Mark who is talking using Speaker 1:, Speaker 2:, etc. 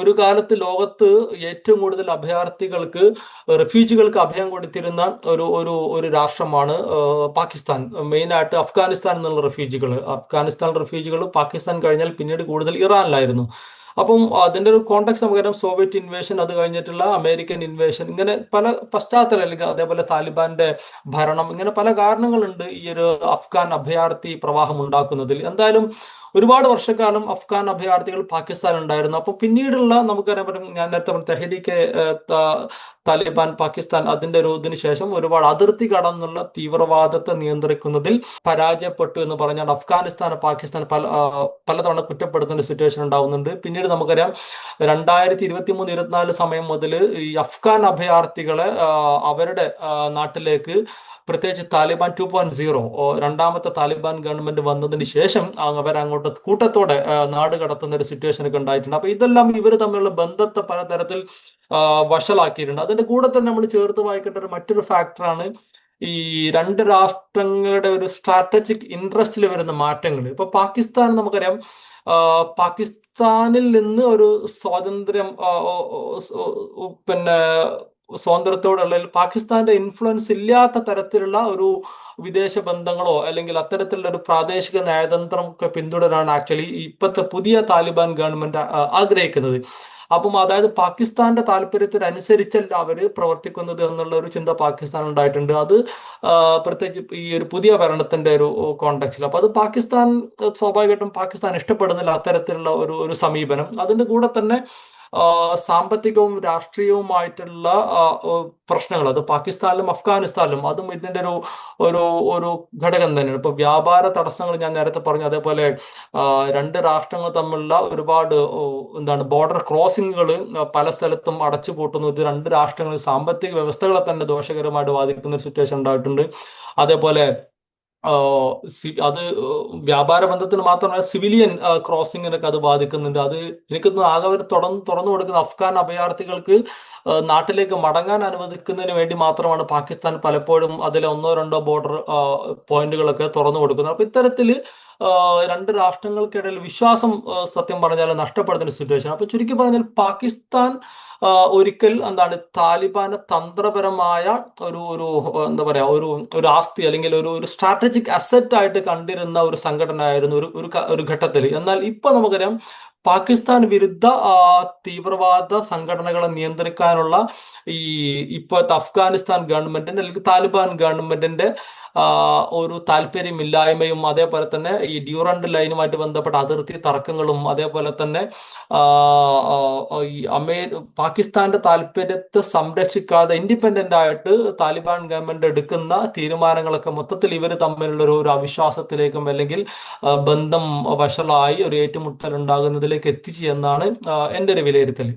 Speaker 1: ഒരു കാലത്ത് ലോകത്ത് ഏറ്റവും കൂടുതൽ അഭയാർത്ഥികൾക്ക് റെഫ്യൂജികൾക്ക് അഭയം കൊടുത്തിരുന്ന ഒരു ഒരു ഒരു രാഷ്ട്രമാണ് പാകിസ്ഥാൻ. മെയിനായിട്ട് അഫ്ഗാനിസ്ഥാൻ എന്നുള്ള റെഫ്യൂജികൾ അഫ്ഗാനിസ്ഥാൻ റെഫ്യൂജികൾ പാകിസ്ഥാൻ കഴിഞ്ഞാൽ പിന്നീട് കൂടുതൽ ഇറാനിലായിരുന്നു. അപ്പം അതിന്റെ ഒരു കോണ്ടെക്സ്റ്റ് നമുക്കറിയാം സോവിയറ്റ് ഇൻവേഷൻ അത് കഴിഞ്ഞിട്ടുള്ള അമേരിക്കൻ ഇൻവേഷൻ ഇങ്ങനെ പല പശ്ചാത്തലം അല്ലെങ്കിൽ അതേപോലെ താലിബാന്റെ ഭരണം ഇങ്ങനെ പല കാരണങ്ങളുണ്ട് ഈ ഒരു അഫ്ഗാൻ അഭയാർത്ഥി പ്രവാഹം ഉണ്ടാക്കുന്നതിൽ. എന്തായാലും ഒരുപാട് വർഷക്കാലം അഫ്ഗാൻ അഭയാർത്ഥികൾ പാകിസ്ഥാൻ ഉണ്ടായിരുന്നു അപ്പോൾ പിന്നീടുള്ള നമുക്കറിയാൻ പറ്റും ഞാൻ നേരത്തെ തെഹരീക്ക് താലിബാൻ പാകിസ്ഥാൻ അതിന്റെ ഒരു ഇതിന് ശേഷം ഒരുപാട് അതിർത്തി കടന്നുള്ള തീവ്രവാദത്തെ നിയന്ത്രിക്കുന്നതിൽ പരാജയപ്പെട്ടു എന്ന് പറഞ്ഞാൽ അഫ്ഗാനിസ്ഥാൻ പാകിസ്ഥാൻ പല പലതവണ കുറ്റപ്പെടുത്തുന്ന സിറ്റുവേഷൻ ഉണ്ടാവുന്നുണ്ട്. പിന്നീട് നമുക്കറിയാം രണ്ടായിരത്തി ഇരുപത്തി മൂന്ന് ഇരുപത്തിനാല് സമയം മുതൽ ഈ അഫ്ഗാൻ അഭയാർത്ഥികളെ അവരുടെ നാട്ടിലേക്ക് പ്രത്യേകിച്ച് താലിബാൻ ടു പോയിന്റ് സീറോ രണ്ടാമത്തെ താലിബാൻ ഗവൺമെന്റ് വന്നതിന് ശേഷം അവരങ്ങോട്ട് കൂട്ടത്തോടെ നാട് കടത്തുന്ന ഒരു സിറ്റുവേഷൻ ഒക്കെ ഉണ്ടായിട്ടുണ്ട്. അപ്പൊ ഇതെല്ലാം ഇവർ തമ്മിലുള്ള ബന്ധത്തെ പലതരത്തിൽ വഷളാക്കിയിട്ടുണ്ട്. അതിന്റെ കൂടെ തന്നെ നമ്മൾ ചേർത്ത് വായിക്കേണ്ട ഒരു മറ്റൊരു ഫാക്ടറാണ് ഈ രണ്ട് രാഷ്ട്രങ്ങളുടെ ഒരു സ്ട്രാറ്റജിക് ഇൻട്രസ്റ്റിൽ വരുന്ന മാറ്റങ്ങൾ ഇപ്പൊ പാകിസ്ഥാൻ നമുക്കറിയാം പാകിസ്ഥാനിൽ നിന്ന് ഒരു സ്വാതന്ത്ര്യം പിന്നെ സ്വാതന്ത്ര്യത്തോടുള്ള പാകിസ്ഥാന്റെ ഇൻഫ്ലുവൻസ് ഇല്ലാത്ത തരത്തിലുള്ള ഒരു വിദേശ ബന്ധങ്ങളോ അല്ലെങ്കിൽ അത്തരത്തിലുള്ള ഒരു പ്രാദേശിക നയതന്ത്രം ഒക്കെ പിന്തുടരാണ് ആക്ച്വലി ഇപ്പോഴത്തെ പുതിയ താലിബാൻ ഗവൺമെന്റ് ആഗ്രഹിക്കുന്നത്. അപ്പം അതായത് പാകിസ്ഥാന്റെ താല്പര്യത്തിനനുസരിച്ചല്ല അവർ പ്രവർത്തിക്കുന്നത് എന്നുള്ള ഒരു ചിന്ത പാകിസ്ഥാൻ ഉണ്ടായിട്ടുണ്ട്. അത് പ്രത്യേകിച്ച് ഈ ഒരു പുതിയ ഭരണത്തിന്റെ ഒരു കോണ്ടക്സ്റ്റിൽ അപ്പൊ അത് പാകിസ്ഥാൻ സ്വാഭാവികമായിട്ടും പാകിസ്ഥാൻ ഇഷ്ടപ്പെടുന്നില്ല അത്തരത്തിലുള്ള ഒരു ഒരു സമീപനം. അതിന്റെ കൂടെ തന്നെ സാമ്പത്തികവും രാഷ്ട്രീയവുമായിട്ടുള്ള പ്രശ്നങ്ങൾ. അത് പാകിസ്ഥാനിലും അഫ്ഗാനിസ്ഥാനിലും അതും ഇതിന്റെ ഒരു ഒരു ഒരു ഘടകം തന്നെയാണ്. ഇപ്പൊ വ്യാപാര തടസ്സങ്ങൾ ഞാൻ നേരത്തെ പറഞ്ഞു. അതേപോലെ രണ്ട് രാഷ്ട്രങ്ങൾ തമ്മിലുള്ള ഒരുപാട് എന്താണ് ബോർഡർ ക്രോസിങ്ങുകൾ പല സ്ഥലത്തും അടച്ചു പൂട്ടുന്നു. ഇത് രണ്ട് രാഷ്ട്രങ്ങളിൽ സാമ്പത്തിക വ്യവസ്ഥകളെ തന്നെ ദോഷകരമായിട്ട് ബാധിക്കുന്ന ഒരു സിറ്റുവേഷൻ ഉണ്ടായിട്ടുണ്ട്. അതേപോലെ അത് വ്യാപാര ബന്ധത്തിന് മാത്രമല്ല സിവിലിയൻ ക്രോസിങ്ങിനൊക്കെ അത് ബാധിക്കുന്നുണ്ട്. അത് എനിക്ക് ആകെ അവർ തുറന്ന് തുറന്നു കൊടുക്കുന്ന അഫ്ഗാൻ അഭയാർത്ഥികൾക്ക് നാട്ടിലേക്ക് മടങ്ങാൻ അനുവദിക്കുന്നതിന് വേണ്ടി മാത്രമാണ് പാകിസ്ഥാൻ പലപ്പോഴും അതിലെ ഒന്നോ രണ്ടോ ബോർഡർ പോയിന്റുകളൊക്കെ തുറന്നു കൊടുക്കുന്നത്. അപ്പൊ ഇത്തരത്തിൽ രണ്ട് രാഷ്ട്രങ്ങൾക്കിടയിൽ വിശ്വാസം സത്യം പറഞ്ഞാൽ നഷ്ടപ്പെടുന്ന സിറ്റുവേഷൻ അപ്പൊ ചുരുക്കി പറഞ്ഞാൽ പാകിസ്ഥാൻ ഒരിക്കൽ എന്താണ് താലിബാന്റെ തന്ത്രപരമായ ഒരു ഒരു എന്താ പറയാ ഒരു ഒരു ആസ്തി അല്ലെങ്കിൽ ഒരു ഒരു സ്ട്രാറ്റജിക് അസറ്റ് ആയിട്ട് കണ്ടിരുന്ന ഒരു സംഘടന ആയിരുന്നു ഒരു ഒരു ഘട്ടത്തിൽ. എന്നാൽ ഇപ്പൊ നമുക്കറിയാം പാകിസ്ഥാൻ വിരുദ്ധ തീവ്രവാദ സംഘടനകളെ നിയന്ത്രിക്കാനുള്ള ഈ ഇപ്പോഴത്തെ അഫ്ഗാനിസ്ഥാൻ ഗവൺമെന്റിന്റെ അല്ലെങ്കിൽ താലിബാൻ ഗവൺമെന്റിന്റെ ഒരു താല്പര്യമില്ലായ്മയും അതേപോലെ തന്നെ ഈ ഡ്യൂറണ്ട് ലൈനുമായിട്ട് ബന്ധപ്പെട്ട അതിർത്തി തർക്കങ്ങളും അതേപോലെ തന്നെ അമേ പാകിസ്ഥാന്റെ താല്പര്യത്തെ സംരക്ഷിക്കാതെ ഇൻഡിപെൻഡന്റ് ആയിട്ട് താലിബാൻ ഗവൺമെന്റ് എടുക്കുന്ന തീരുമാനങ്ങളൊക്കെ മൊത്തത്തിൽ ഇവർ തമ്മിലുള്ള ഒരു അവിശ്വാസത്തിലേക്കും അല്ലെങ്കിൽ ബന്ധം വഷളായി ഒരു ഏറ്റുമുട്ടൽ ഉണ്ടാകുന്നതിലേക്ക് എത്തിച്ചു എന്നാണ് എന്റെ ഒരു വിലയിരുത്തൽ